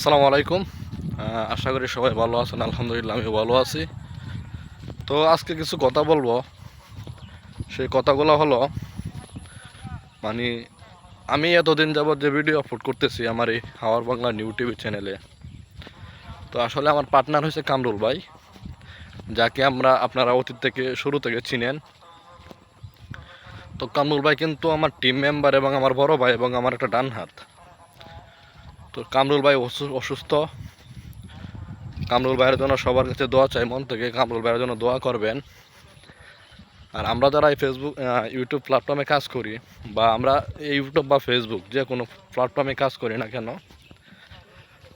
আসসালামু আলাইকুম। আশা করি সবাই ভালো আছেন, আলহামদুলিল্লাহ আমি ভালো আছি। তো আজকে কিছু কথা বলব। সেই কথাগুলো হলো মানে আমি এতদিন যাবত যে ভিডিও আপলোড করতেছি আমার এই হাওয়ার বাংলা নিউ টিভি চ্যানেলে তো আসলে আমার পার্টনার হয়েছে কামরুল ভাই, যাকে আমরা আপনারা অতীত থেকে, শুরু থেকে চিনেন। তো কামরুল ভাই কিন্তু আমার টিম মেম্বার এবং আমার বড় ভাই এবং আমার একটা ডান হাত তো কামরুল ভাই অসু- অসুস্থ। কামরুল ভাইয়ের জন্য সবার কাছে দোয়া চাই, মন থেকে কামরুল ভাইয়ের জন্য দোয়া করবেন। আর আমরা যারা এই ফেসবুক ইউটিউব প্ল্যাটফর্মে কাজ করি, বা আমরা এই ইউটিউব বা ফেসবুক যে কোনো প্ল্যাটফর্মে কাজ করি না কেন,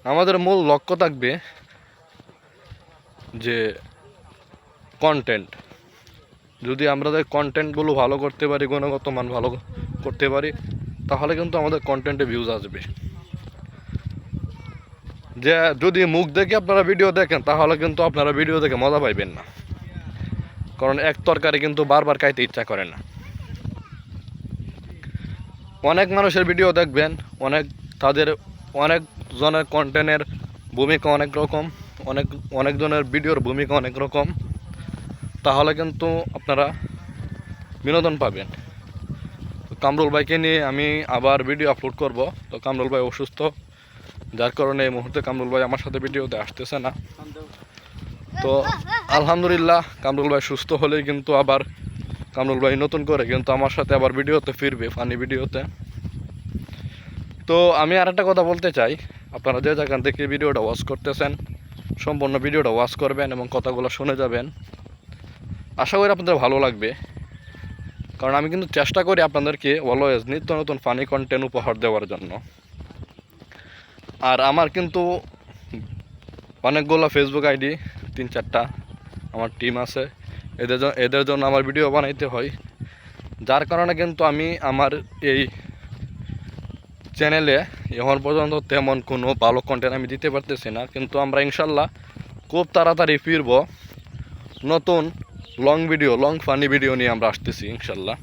আমাদের মূল লক্ষ্য থাকবে যে কন্টেন্ট যদি আমরা কন্টেন্টগুলো ভালো করতে পারি, গুণগত মান ভালো করতে পারি, তাহলে কিন্তু আমাদের কন্টেন্টে ভিউজ আসবে। যে যদি মুখ দেখে আপনারা ভিডিও দেখেন, তাহলে কিন্তু আপনারা ভিডিও দেখে মজা পাইবেন না। কারণ এক তরকারি কিন্তু বারবার খাইতে ইচ্ছা করে না। অনেক মানুষের ভিডিও দেখবেন, অনেক তাদের, অনেক জনের কন্টেন্টের ভূমিকা অনেক রকম, অনেক অনেকজনের ভিডিওর ভূমিকা অনেক রকম। তাহলে কিন্তু আপনারা বিনোদন পাবেন। তো কামরুল ভাইকে নিয়ে আমি আবার ভিডিও আপলোড করব। তো কামরুল ভাই অসুস্থ। যার কারণে এই মুহূর্তে কামরুল ভাই আমার সাথে ভিডিওতে আসতেছে না। তো আলহামদুলিল্লাহ কামরুল ভাই সুস্থ হলেই কিন্তু আবার কামরুল ভাই নতুন করে কিন্তু আমার সাথে আবার ভিডিওতে ফিরবে, ফানি ভিডিওতে। তো আমি আর একটা কথা বলতে চাই। আপনারা যে যেখান থেকে ভিডিওটা ওয়াচ করতেছেন, সম্পূর্ণ ভিডিওটা ওয়াচ করবেন এবং কথাগুলো শুনে যাবেন। আশা করি আপনাদের ভালো লাগবে। কারণ আমি কিন্তু চেষ্টা করি আপনাদেরকে অলওয়েজ নিত্য নতুন ফানি কন্টেন্ট উপহার দেওয়ার জন্য। আর আমার কিন্তু অনেকগুলো ফেসবুক আইডি তিন চারটা আমার টিম আছে। এদের জ- এদের জন্য আমার ভিডিও বানাইতে হয়। যার কারণে কিন্তু আমি আমার এই চ্যানেলে এখন পর্যন্ত তেমন কোনো ভালো কন্টেন্ট আমি দিতে পারতেছি না। কিন্তু আমরা ইনশাল্লাহ খুব তাড়াতাড়ি ফিরব। নতুন long video long funny video নিয়ে আমরা আসতেছি ইনশাল্লাহ।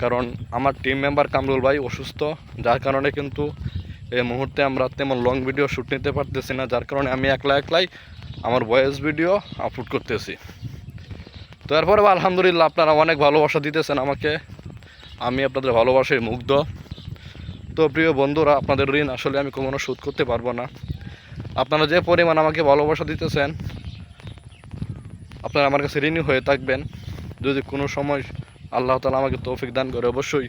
কারণ আমার টিম মেম্বার কামরুল ভাই অসুস্থ, যার কারণে কিন্তু এই মুহূর্তে আমরা তেমন লং ভিডিও শ্যুট নিতে পারতেছি না, যার কারণে আমি একলা একলাই আমার ভয়েস ভিডিও আপলোড করতেছি। তো এরপরে আলহামদুলিল্লাহ আপনারা অনেক ভালোবাসা দিতেছেন আমাকে। আমি আপনাদের ভালোবাসায় মুগ্ধ। তো প্রিয় বন্ধুরা, আপনাদের ঋণ আসলে আমি কখনো শোধ করতে পারব না। আপনারা যে পরিমাণ আমাকে ভালোবাসা দিতেছেন, আপনারা আমার কাছে ঋণী হয়ে থাকবেন। যদি কোনো সময় আল্লাহ তালা আমাকে তৌফিক দান করে, অবশ্যই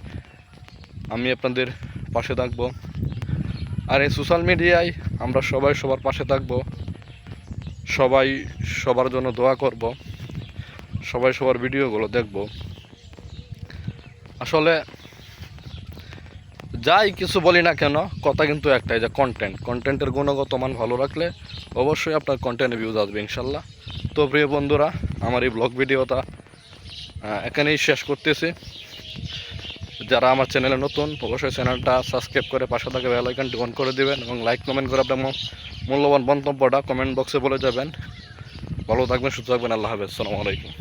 আমি আপনাদের পাশে থাকব। আর এই সোশ্যাল মিডিয়ায় আমরা সবাই সবার পাশে থাকব। সবাই সবার জন্য দোয়া করব। সবাই সবার ভিডিওগুলো দেখব। আসলে যাই কিছু বলি না কেন, কথা কিন্তু একটাই যে কন্টেন্ট কন্টেন্টের গুণগত মান ভালো রাখলে অবশ্যই আপনার কন্টেন্টে ভিউজ আসবে ইনশাল্লাহ। তো প্রিয় বন্ধুরা, আমার এই ব্লগ ভিডিওটা এখানেই শেষ করতেছি। যারা আমার চ্যানেলে নতুন, অবশ্যই চ্যানেলটা সাবস্ক্রাইব করে পাশে থাকা বেলাইকানটি অন করে দেবেন এবং লাইক কমেন্ট করে আপনার মূল্যবান মন্তব্যটা কমেন্ট বক্সে বলে যাবেন। ভালো থাকবেন, সুস্থ থাকবেন, আল্লাহ হাফেজ। সালামু আলাইকুম।